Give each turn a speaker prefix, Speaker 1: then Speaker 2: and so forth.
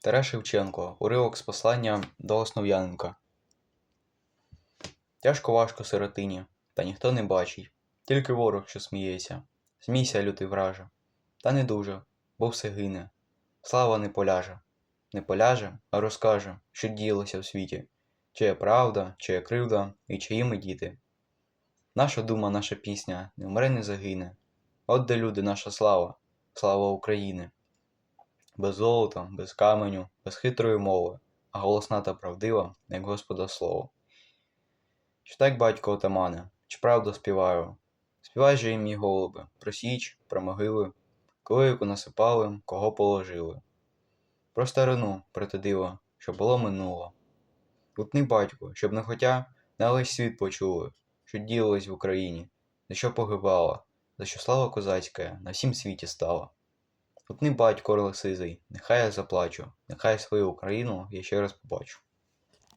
Speaker 1: Тарас Шевченко. Уривок з послання до Основ'яненка. Тяжко важко сиротині, та ніхто не бачить, тільки ворог, що сміється. Смійся, лютий враже. Та не дуже, бо все гине. Слава не поляже. Не поляже, а розкаже, що діялося в світі, чия правда, чия кривда і чиї ми діти. Наша дума, наша пісня не вмре, не загине. От де люди, наша слава, слава України. Без золота, без каменю, без хитрої мови, а голосна та правдива, як Господа слово. Чи так, батько отамане, чи правду співаю? Співай же їм, мій голуби, про січ, про могили, коли яку насипали, кого положили. Про старину, про те диво, що було минуло. Утни, батько, щоб не хотя на весь світ почули, що діялось в Україні, за що погибала, за що слава козацька на всім світі стала. Утни, батько, сизий, нехай я заплачу, нехай свою Україну я ще раз побачу.